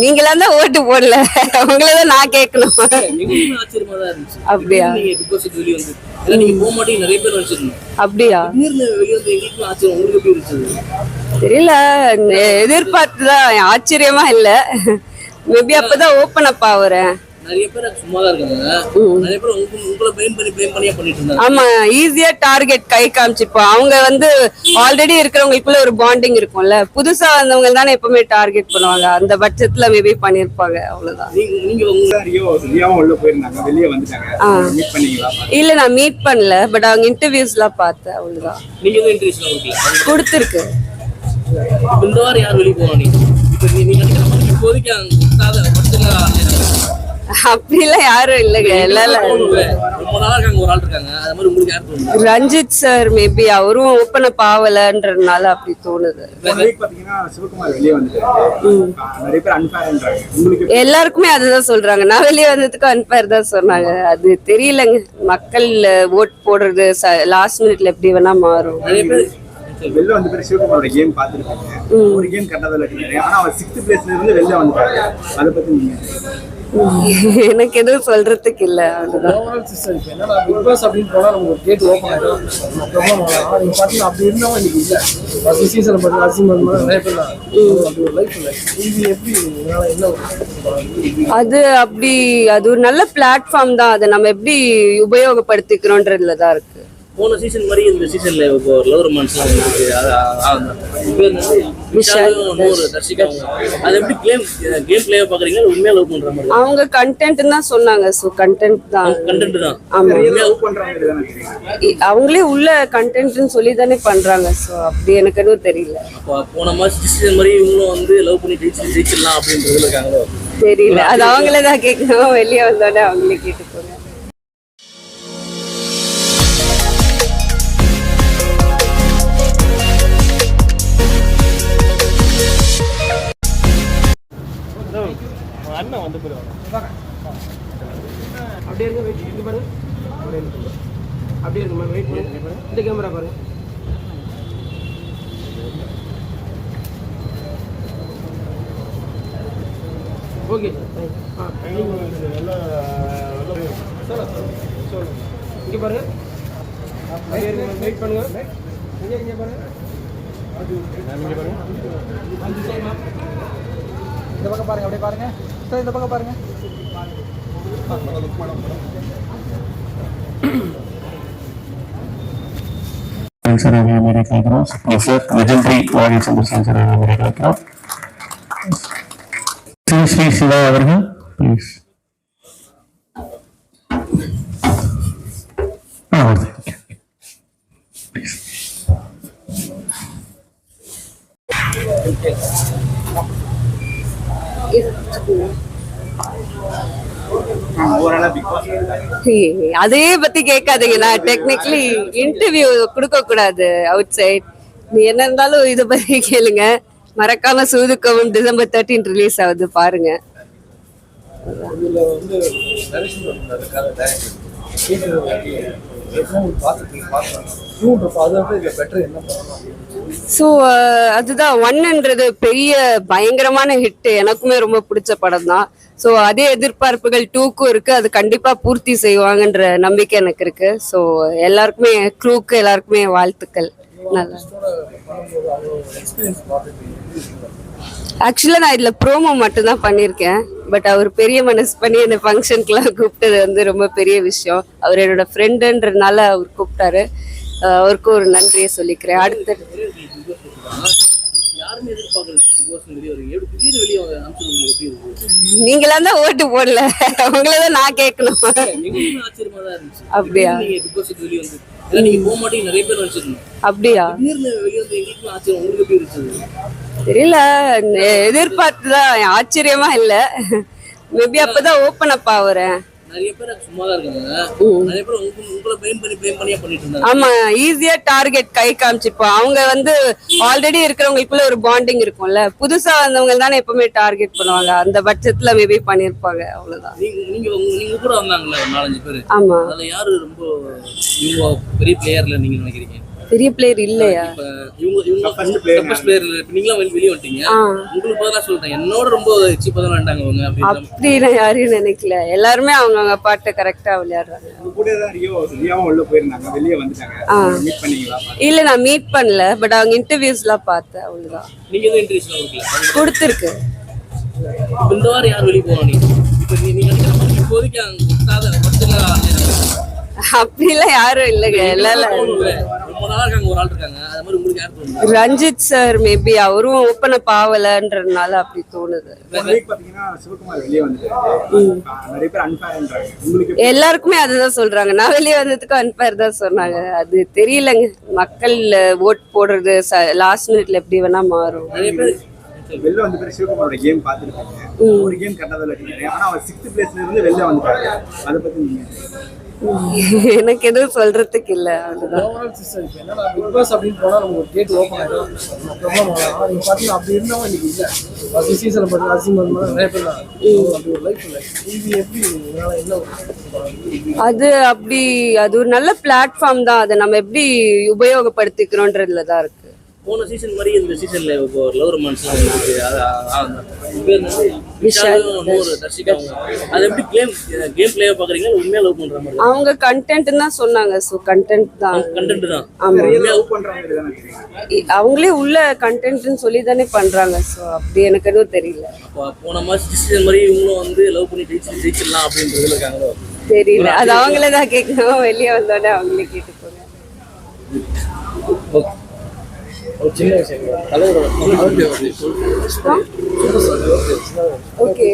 நீங்களா தான் ஓட்டு போடல. உங்களை தான் நான் கேட்கணும். அப்படியா? அப்படியா? தெரியல. எதிர்பார்த்து தான் ஆச்சரியமா இல்ல. மேபி அப்பதான் ஓப்பன் அப் ஆகுறேன். நிறைய பேர் சும்மா தான் இருக்காங்க. நிறைய பேர் உங்க உங்களை பிளேம் பண்ணி பிளேம் பண்ணியா பண்ணிட்டு இருந்தாங்க. ஆமா ஈஸியா டார்கெட் கை காமிச்சிப்போம். அவங்க வந்து ஆல்ரெடி இருக்கிறவங்களுக்குள்ள ஒரு பாண்டிங் இருக்கும்ல. புதுசா வந்தவங்க தானே எப்பவுமே டார்கெட் பண்ணுவாங்க. அந்த பட்சத்துல மேபி பண்ணிருப்பாங்க அவ்வளவுதான். நீங்க உங்க ரியோ ரியாவும் உள்ள போயிருந்தாங்க. வெளியே வந்துட்டாங்க. மீட் பண்ணீங்களா? இல்ல நான் மீட் பண்ணல பட் அவங்க இன்டர்வியூஸ்லாம் பார்த்தேன் அவ்வளவுதான். நீங்க கொடுக்கல? கொடுத்துருக்கு. இந்த வாரம் யார் வெளியே போகணும் நீங்க? இப்ப நீ- நீங்க நினைக்கிற மாதிரி இப்போதைக்கு அப்படிலாம் யாரும் இல்லைங்க. எல்லாம் தோணும்ல, ரொம்ப நாளா இருக்காங்க ஒரு ஆள் இருக்காங்க. அது மாதிரி உங்களுக்கு யார் தோணுது? ரஞ்சித் சார் மேபி அவரும் ஓப்பன் அப் ஆகலன்றதுனால அப்படி தோணுது. எல்லாருக்குமே அதுதான் சொல்றாங்க. நான் வெளியே வந்ததுக்கு அன்பேர் தான் சொன்னாங்க. அது தெரியலங்க. மக்கள் ஓட் போடுறது லாஸ்ட் மினிட்ல எப்படி வேணா மாறும். நிறைய பேர் வெளில வந்து பேர் சிவகுமாரோட கேம் பார்த்துருக்காங்க. ஒரு கேம் விளையாடுறாரு ஆனா அவர் சிக்ஸ்த் பிளேஸ்ல இருந்து வெளில வந்துட்டாரு. அதை பத்தி நீங்க எனக்கு எதுவும் சொல்றதுக்கு இல்ல அது அப்படி அது ஒரு நல்ல பிளாட்ஃபார்ம் தான். அதை நம்ம எப்படி உபயோகப்படுத்திக்கிறோன்றதுல தான் இருக்கு. போன சீசன் மாதிரி இந்த சீசன்ல இப்போ லவ் ரொமான்ஸ் அது எப்படி கேம் கேம் பிளேவை பாக்குறீங்களா? இல்ல உண்மையா லவ் பண்ற மாதிரி? அவங்க கண்டென்ட் தான் சொன்னாங்க. ஸோ கண்டென்ட் தான். கண்டென்ட் தான். ஆமா. லவ் இ- அவங்களே உள்ள கண்டென்ட்னு சொல்லி தானே பண்றாங்க. ஸோ அப்படி எனக்கு எதுவும் தெரியல. போன மாதிரி சீசன் மாதிரி இவங்களும் வந்து லவ் பண்ணி ஜெயிச்சு ஜெயிச்சிடலாம் அப்படின்றதுல இருக்காங்களோ? தெரியல. அது அவங்களே தான் கேட்கணும். வெளியே வந்தோடனே அவங்களே கேட்டுக்கோங்க. அண்ணன் இங்க பாருங்க. அப்படியே இருக்கு மேம் வெயிட் பண்ணுங்க. இந்த கேமரா பாருங்க. ஓகே ஆ சார் சொல்லுங்க இங்கே பாருங்க. அப்படியே இருங்க மேம் வெயிட் பண்ணுங்க. இங்கே இங்கே பாருங்க. இங்கே பாருங்க. அஞ்சு சைடு மேம் இந்த பக்கம் பாருங்க அப்படியே பாருங்க சார் இந்த பக்கம் பாருங்க சராக மேலே கேட்கிறோம் ப்ரொஃபர் லெஜெண்டரி வாயில் சந்திரசேகர் சராக மேலே கேட்கிறோம் ஸ்ரீ ஸ்ரீ சிவா அவர்கள் ப்ளீஸ் ஆ ஓகே ஓவராலா பிக் பாஸ் ஏய், அதே பத்தி கேட்காதீங்க. நான் டெக்னிக்கலி இன்டர்வியூ கொடுக்க கூடாது அவுட் சைட் நீ என்ன இருந்தாலும் இதை பத்தி கேளுங்க. மறக்காம சூதுக்கவும் டிசம்பர் தேர்ட்டீன் ரிலீஸ் ஆகுது பாருங்க. ஸோ அதுதான் ஒன்ன்றது பெரிய பயங்கரமான ஹிட் எனக்குமே ரொம்ப பிடிச்ச படம் தான் ஸோ அதே எதிர்பார்ப்புகள் டூக்கும் இருக்கு. அது கண்டிப்பா பூர்த்தி செய்வாங்கன்ற நம்பிக்கை எனக்கு இருக்கு. ஸோ எல்லாருக்குமே க்ரூக்கு எல்லாருக்குமே வாழ்த்துக்கள். நல்லா? ஆக்சுவலாக நான் இதில் ப்ரோமோ மட்டும்தான் பண்ணியிருக்கேன். பட் அவர் பெரிய மனசு பண்ணி என்னை ஃபங்க்ஷனுக்குலாம் கூப்பிட்டது வந்து ரொம்ப பெரிய விஷயம். அவர் என்னோட ஃப்ரெண்டுன்றதுனால அவர் கூப்பிட்டாரு. அவருக்கும் ஒரு நன்றியை சொல்லிக்கிறேன். அடுத்த நீங்களா தான் ஓட்டு போடல. உங்களை தான் நான் கேட்கணும். அப்படியா? ஏன்னா நீங்க போக மாட்டீங்க நிறைய பேர் நினைச்சிருந்தோம் அப்படியா? திடீர்னு வெளியே வந்து எங்களுக்குமே ஆச்சரியம் உங்களுக்கு எப்படி இருந்துச்சு? தெரியல. எதிர்பார்த்து தான் ஆச்சரியமா இல்ல. மேபி அப்பதான் ஓப்பன் அப் ஆகுறேன். நிறைய பேர் சும்மா தான் இருக்காங்க. நிறைய பேர் உங்க உங்களை பிளேம் பண்ணி பிளேம் பண்ணியா பண்ணிட்டு இருந்தாங்க. ஆமா ஈஸியா டார்கெட் கை காமிச்சிப்போம். அவங்க வந்து ஆல்ரெடி இருக்கிறவங்களுக்குள்ள ஒரு பாண்டிங் இருக்கும்ல. புதுசா வந்தவங்க தானே எப்பவுமே டார்கெட் பண்ணுவாங்க. அந்த பட்சத்துல மேபி பண்ணிருப்பாங்க. அவ்வளவுதான். நீங்க நீங்க கூட வந்தாங்கல்ல ஒரு நாலஞ்சு பேர். ஆமா. அதுல யாரு ரொம்ப பெரிய பிளேயர்ல நீங்க நினைக்கிறீங்க? பெரிய பிளேயர் இல்லையா? இவங்க இவங்க Toughest player டப்பஸ்ட் பிளேயர் நீங்களும் வெளி- வெளியே வந்துட்டீங்க. உங்களுக்கு சொல்றேன். என்னோட ரொம்ப சீப்பா தான் அவங்க அப்படின்னு யாரையும் நினைக்கல. எல்லாருமே அவங்கவங்க பாட்டை கரெக்டா விளையாடுறாங்க. உங்க கூட தான் ரியோ ரியாவும் உள்ள போயிருந்தாங்க. வெளியே வந்துட்டாங்க. மீட் பண்ணீங்களா? இல்ல நான் மீட் பண்ணல. பட் அவங்க இன்டர்வியூஸ்லாம் பார்த்தேன். அவ்வளவுதான். நீங்க எதுவும் இன்ட்ரெஸ்ட் கொடுக்கல? கொடுத்துருக்கு. இந்த வாரம் யார் வெளியே போகணும் நீங்க? இப்ப நீ- நீங்க நினைக்கிற மாதிரி இப்போதைக்கு அப்படிலாம் யாரும் இல்லைங்க. எல்லாம் ரஞ்சித் சார் மேபி அவரும் ஓப்பன் அப் ஆகலன்றதுனால அப்படி தோணுது. எல்லாருக்குமே அதுதான் சொல்றாங்க. நான் வெளியே வந்ததுக்கு அன்பேர் தான் சொன்னாங்க. அது தெரியலங்க. மக்கள் ஓட் போடுறது லாஸ்ட் மினிட்ல எப்படி வேணா மாறும். நிறைய பேர் வெளில வந்து பேர் சிவகுமாரோட கேம் பார்த்துருப்பாங்க ஒரு கேம் கரெக்டாக விளையாடுறாரு ஆனா அவர் சிக்ஸ்த் பிளேஸ்ல இருந்து வெளில வந்துட்டாரு அதை பத்தி நீங்க எனக்கு எதுவும் சொல்றதுக்கு இல்ல பிக் பாஸ் அப்படின்னு நம்ம ஒரு கேட் ஓப்பன் ஆனால் அப்படி இருந்தவங்க இன்னைக்கு இல்லை. ஃபஸ்ட் சீசனில் பார்த்தீங்கன்னா அசிங்கம் மாதிரி நிறைய பேர் தான். அப்படி ஒரு லைஃப் இல்லை. இது எப்படி இதனால என்ன ஒரு அது அப்படி அது ஒரு நல்ல பிளாட்ஃபார்ம் தான். அதை நம்ம எப்படி உபயோகப்படுத்திக்கிறோன்றதுல தான் இருக்கு. போன சீசன் மாதிரி இந்த சீசன்ல இப்போ லவ் ரொமான்ஸ்லாம் இருக்கு அது எப்படி கேம் கேம் பிளேயை பாக்குறீங்களா உண்மையா லவ் பண்ற மாதிரி? அவங்க கண்டென்ட் தான் சொன்னாங்க. ஸோ கண்டென்ட் தான். கண்டென்ட் தான். ஆமா. லவ் இ- அவங்களே உள்ள கண்டென்ட்னு சொல்லி தானே பண்றாங்க. ஸோ அப்படி எனக்கு எதுவும் தெரியல. போன மாதிரி சீசன் மாதிரி இவங்களும் வந்து லவ் பண்ணி ஜெயிச்சு ஜெயிச்சிடலாம் அப்படின்றதுல இருக்காங்களோ? தெரியல. அது அவங்களே தான் கேட்கணும். வெளியே வந்தோடனே அவங்களே கேட்டுக்கோங்க. ஓகே. ஒரு சின்ன விஷயம் தலைவரோட ஓகே